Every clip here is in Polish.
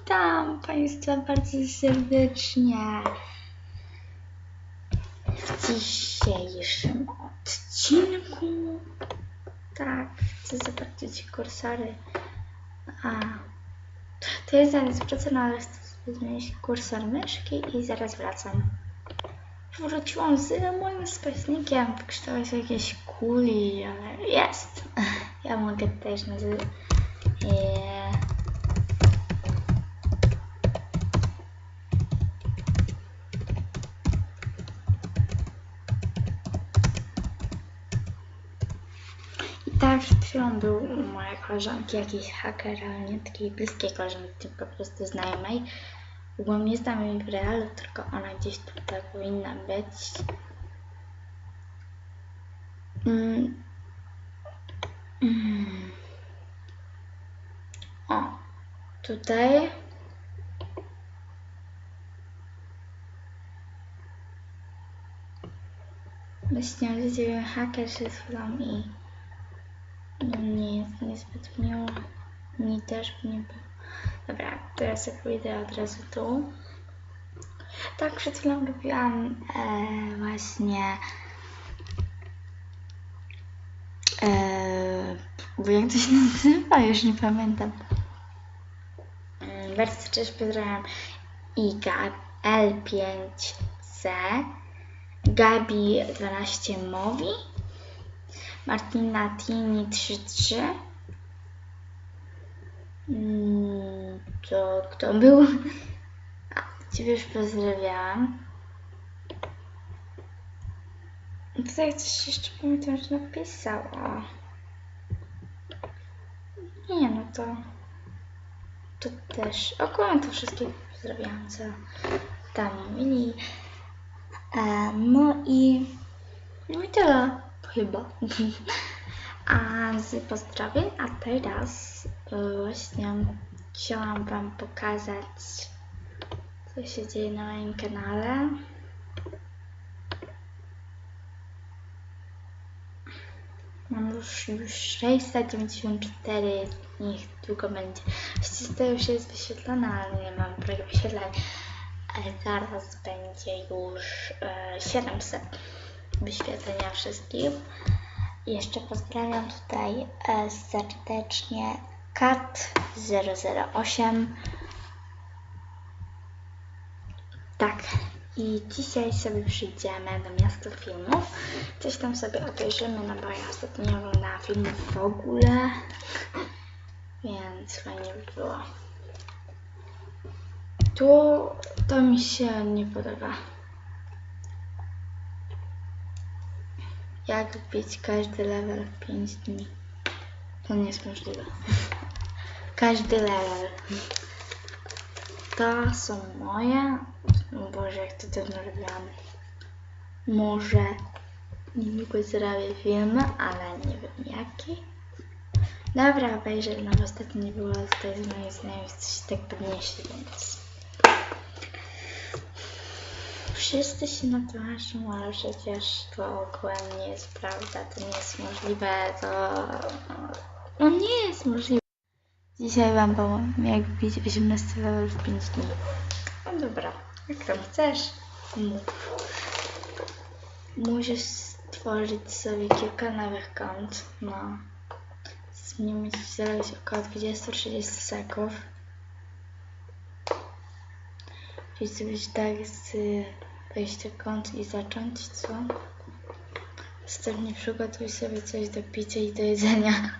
Witam Państwa bardzo serdecznie w dzisiejszym odcinku. Tak, chcę zobaczyć kursory. A, to jest zaraz wrócę, no ale chcę zmienić kursor myszki i zaraz wracam. Wróciłam z moim spaśnikiem w kształcie jakiejś kuli, ale jest. Ja mogę też nazywać. Yeah. I tak przed chwilą był u mojej koleżanki jakiś haker, ale nie takiej bliskiej koleżanki, tylko po prostu znajomej. Bo nie znam jej w realu, tylko ona gdzieś tutaj powinna być. Mm. Mm. O, tutaj. Właśnie widziałem haker przed chwilą i niezbyt miło. Mi też by nie było. Dobra, teraz jak pójdę od razu tu. Tak, przed chwilą robiłam e, właśnie e, bo jak to się nazywa, już nie pamiętam. Bardzo też pozdrawiam Iga L5C, Gabi 12 Mowi, Martina Tini 33. Mm, To kto był? A, Ciebie już pozdrawiałam. Tutaj coś jeszcze pamiętam, że napisała. Nie, no to... To też... Ogólnie to wszystkich pozdrawiałam, co tam mówili. E, no i... No i tyle, chyba. A z pozdrowień, a teraz właśnie chciałam Wam pokazać, co się dzieje na moim kanale. Mam już, już 694, niech długo będzie. Właściwie to już jest wyświetlone, ale nie mam prawie wyświetleń. Ale zaraz będzie już e, 700 wyświetlenia wszystkich. I Jeszcze pozdrawiam tutaj e, serdecznie Kat008. Tak, i dzisiaj sobie przyjdziemy do miasta filmów. Coś tam sobie obejrzymy, no bo ja ostatnio nie oglądałam filmów w ogóle. Więc fajnie by było. Tu to mi się nie podoba. Jak wbić każdy level w 5 dni? To nie jest możliwe. Każdy level. To są moje. O Boże, jak to dawno robiłam. Może niedługo zrobię filmy, ale nie wiem jaki. Dobra, obejrzę, no bo ostatnio nie było tutaj z moimi znajomymi, coś tak podnieśli, więc... Wszyscy się na to maszą, ale przecież to ogółem nie jest prawda, to nie jest możliwe, to... No nie jest możliwe. Dzisiaj Wam powiem, jak wbić 18 level w 5 dni. No dobra, jak tam chcesz, mów. Musisz stworzyć sobie kilka nowych kont, no. Z nimi zrobić około 20-30 sekund. Czyli zrobić tak z wejścia kont i zacząć, co? Następnie przygotuj sobie coś do picia i do jedzenia.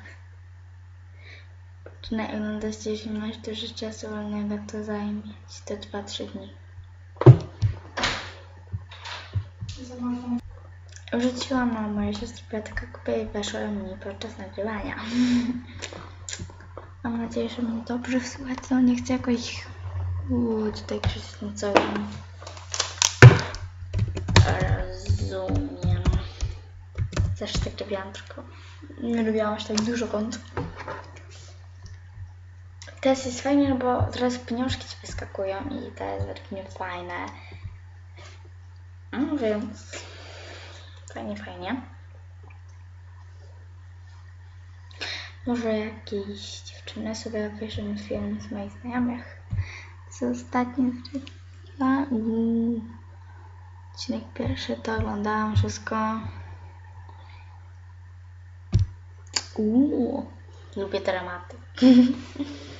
Na oglądać masz dużo czasu wolnego, to zajmie ci to 2-3 dni. Wrzuciłam na moje siostry piątka kupę i weszła mi podczas nagrywania. Mam nadzieję, że mnie dobrze słychać, no nie chcę jakoś uuu, tutaj krzyczeć. Rozumiem. Zawsze tak robiłam, tylko nie lubiłam aż tak dużo kont. Teraz jest fajnie, no bo teraz pieniążki ci wyskakują i to jest według mnie fajne. No więc fajnie, fajnie. Może jakieś dziewczyny sobie obejrzymy film z moich znajomych. Co ostatnio zrobiła? Uuu. Odcinek pierwszy to oglądałam wszystko. Uuu. Lubię dramaty.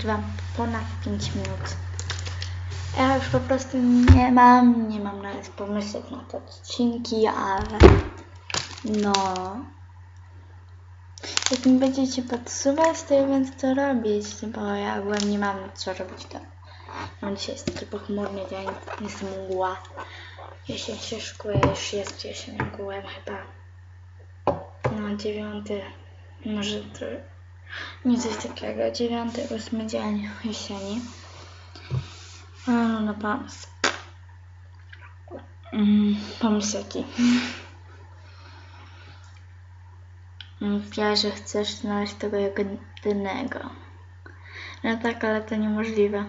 Szczęczyłam ponad 5 minut. Ja już po prostu nie mam, nie mam nawet pomysłów na te odcinki, ale no. Jak mi będziecie podsuwać, to ja będę to robić, bo ja ogólnie nie mam co robić to. No dzisiaj jest taki pochmurny dzień, jest mgła. Jesień się szkuje, już jest jesień ogółem chyba. No dziewiąty, może to nie coś takiego, dziewiąty, ósmy dzień jesieni. No na pomysł. Mm, pomysł jaki? Mówiłaś, że chcesz znaleźć tego jedynego. No tak, ale to niemożliwe.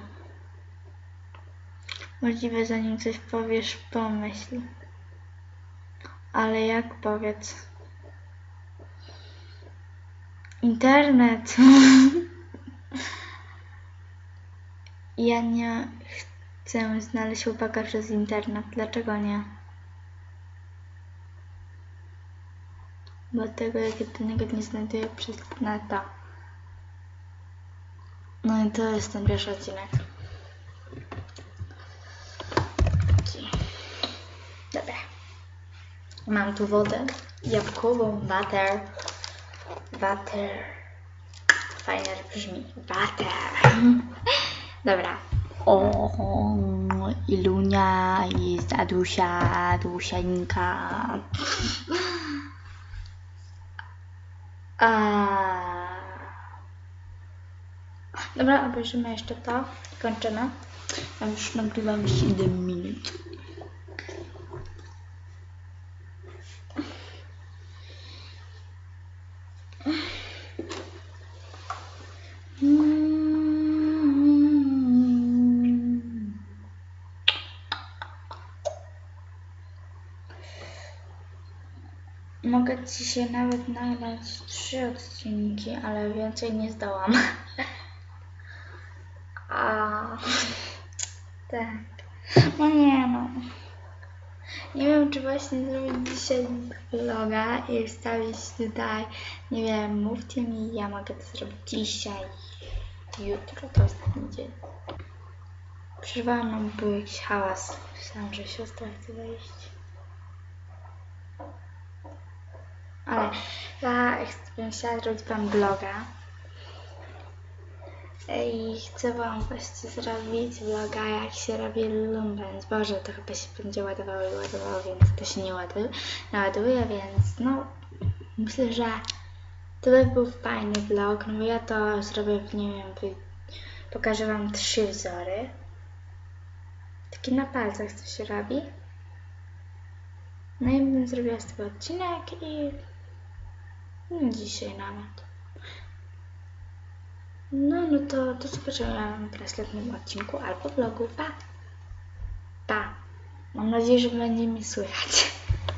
Możliwe, zanim coś powiesz, pomyśl. Ale jak powiedz? Internet. ja nie chcę znaleźć chłopaka przez internet. Dlaczego nie? Bo tego jedynego nie znajduję przez neta. No i to jest ten pierwszy odcinek. Dobra. Mam tu wodę jabłkową, butter. Butter. Fajnie brzmi. Butter. Dobra. O, Ilunia jest Adusia, Adusiańka. A... Dobra, obejrzymy jeszcze to kończymy. Ja już nagrywam 7 minut. Mogę dzisiaj nawet nagrać trzy odcinki, ale więcej nie zdołam. A tak. No nie no. Nie wiem, czy właśnie zrobić dzisiaj vloga i wstawić tutaj, nie wiem, mówcie mi, ja mogę to zrobić dzisiaj, jutro, to ostatni dzień. Przerwałam, nam był jakiś hałas. Myślałam, że siostra chce wejść. Ale ja bym chciała zrobić wam vloga. I chcę wam właśnie zrobić vloga, jak się robi lumbens. Boże, to chyba się będzie ładowało i ładowało, więc to się nie ładuje, naładuje, więc no myślę, że to by był fajny vlog, no bo ja to zrobię, w, nie wiem, pokażę wam trzy wzory. Takie na palcach to się robi. No i bym zrobiła z tego odcinek i dzisiaj nawet. No, no to do zobaczenia w następnym odcinku albo vlogu. Pa! Pa! Mam nadzieję, że będzie mi słychać.